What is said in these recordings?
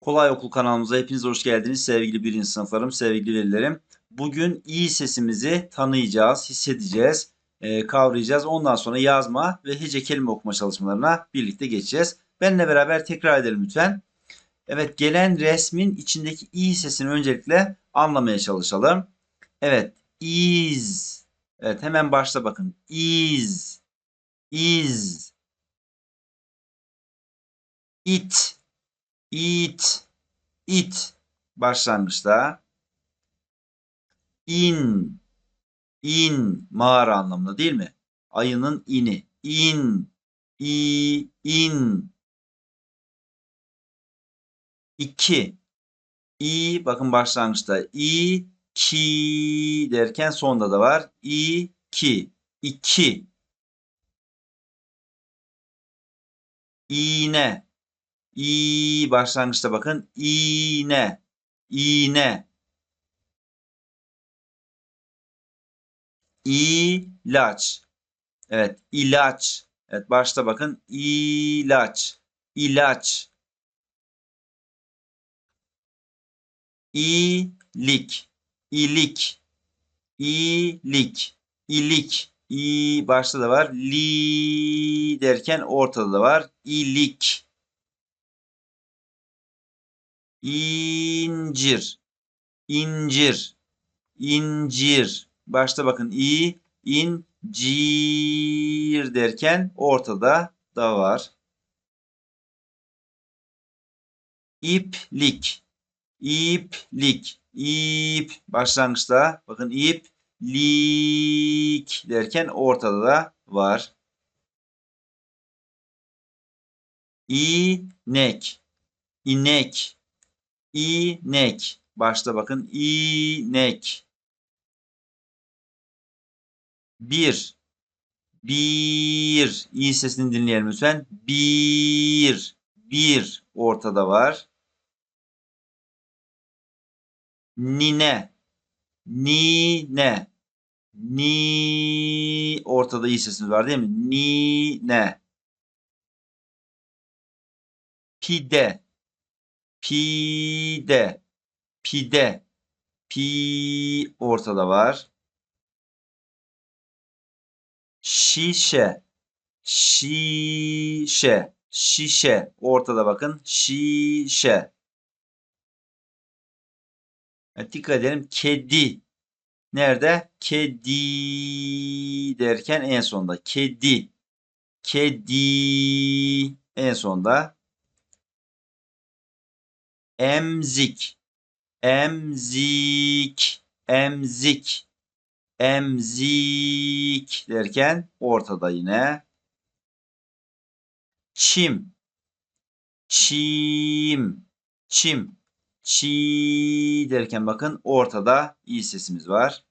Kolay Okul kanalımıza hepiniz hoş geldiniz sevgili birinci sınıflarım, sevgili velilerim. Bugün iyi sesimizi tanıyacağız, hissedeceğiz, e, kavrayacağız. Ondan sonra yazma ve hece kelime okuma çalışmalarına birlikte geçeceğiz. Benimle beraber tekrar edelim lütfen. Evet, gelen resmin içindeki i sesini öncelikle anlamaya çalışalım. Evet, is. Evet, hemen başta bakın. Is. Is. It. It. It. Başlangıçta. In. In. Mağara anlamında değil mi? Ayının ini. In. i, in. İki. i bakın başlangıçta. i, ki derken sonda da var. i, ki. İki. İğne. İ başlangıçta bakın. İğne. İğne. İlaç. Evet, ilaç. Evet, başta bakın. İlaç. İlaç. İlik. İlik. İlik. İlik. İ başta da var. Li derken ortada da var. İlik. İncir. İncir. İncir. Başta bakın i, incir derken ortada da var. İplik. İplik. İp başlangıçta bakın ip lik derken ortada da var. İnek. İnek. İnek. Başta bakın inek. Bir. Bir. İyi sesini dinleyelim lütfen. Bir. Bir. Ortada var. Nine. Nine. Ni. Ortada iyi sesimiz var değil mi? Nine. Pide. Pide. Pide. Pi ortada var. Şişe. Şişe. Şişe. Ortada bakın. Şişe. Evet, dikkat edelim. Kedi. Nerede? Kedi derken en sonda. Kedi. Kedi en sonda. Emzik. Emzik. Emzik. Emzik derken ortada yine. Çim. Çim. Çim. Çi derken bakın ortada i sesimiz var.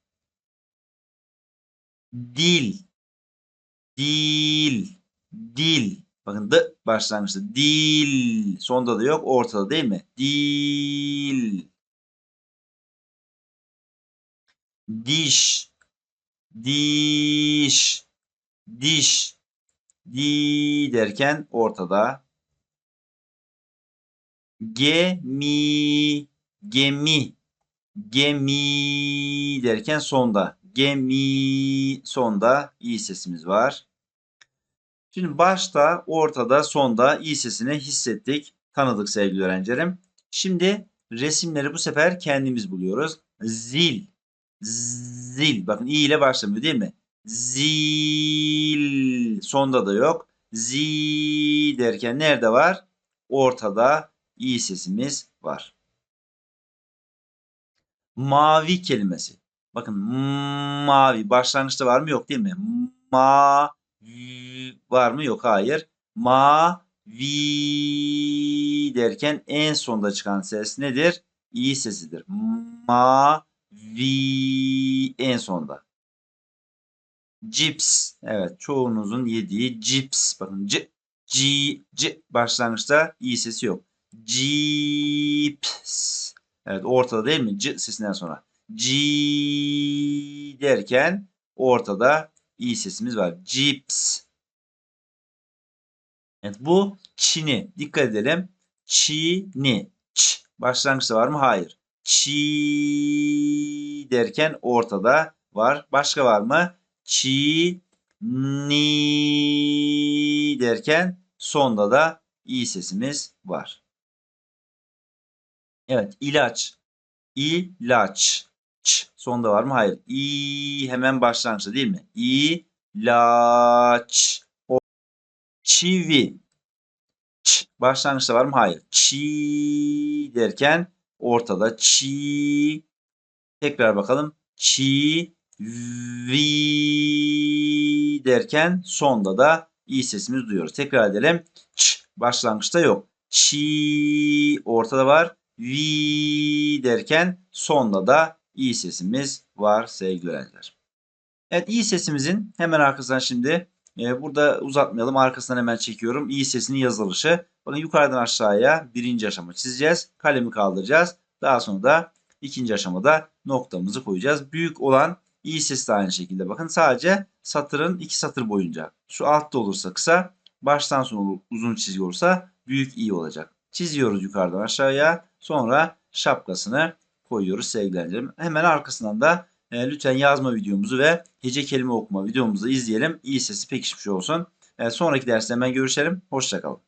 Dil. Dil. Dil. Bakın d başlangıçta. Dil. Sonda da yok. Ortada değil mi? Dil. Diş. Diş. Diş. Di derken ortada. Gemi. Gemi. Gemi derken sonda. Gemi sonda i sesimiz var. Şimdi başta, ortada, sonda i sesini hissettik, tanıdık sevgili öğrencilerim. Şimdi resimleri bu sefer kendimiz buluyoruz. Zil. Zil. Bakın i ile başlamıyor değil mi? Zil. Sonda da yok. Zi derken nerede var? Ortada i sesimiz var. Mavi kelimesi. Bakın mavi başlangıçta var mı yok değil mi? Ma var mı yok hayır. Ma vi derken en sonda çıkan ses nedir? İ sesidir. Ma vi en sonda. Cips. Evet çoğunuzun yediği cips. Bakın c, c, c başlangıçta i sesi yok. Cips. Evet ortada değil mi? C sesinden sonra. C derken ortada i sesimiz var. Cips. Evet bu Çin'i. Dikkat edelim. Çin'i. Ç. Başlangıçta var mı? Hayır. Çi derken ortada var. Başka var mı? Çi ni derken sonda da i sesimiz var. Evet ilaç. İlaç. Sonda var mı? Hayır. İ hemen başlangıçta değil mi? İlaç. O. Çivi. Ç. Başlangıçta var mı? Hayır. Çi derken ortada. Çi. Tekrar bakalım. Çi. Vi derken sonda da i sesimizi duyuyoruz. Tekrar edelim. Ç. Başlangıçta yok. Çi ortada var. Vi derken sonda da i sesimiz var sevgili öğrenciler. Evet i sesimizin hemen arkasından şimdi e, burada uzatmayalım arkasından hemen çekiyorum. i sesinin yazılışı. Bakın yukarıdan aşağıya birinci aşama çizeceğiz. Kalemi kaldıracağız. Daha sonra da ikinci aşamada noktamızı koyacağız. Büyük olan i sesi de aynı şekilde. Bakın sadece satırın iki satır boyunca. Şu altta olursa kısa, baştan sona uzun çizgi olursa büyük i olacak. Çiziyoruz yukarıdan aşağıya. Sonra şapkasını koyuyoruz sevgili. Hemen arkasından da e, lütfen yazma videomuzu ve hece kelime okuma videomuzu izleyelim. İyi sesi pekişmiş olsun. E, sonraki derste hemen görüşelim. Hoşçakalın.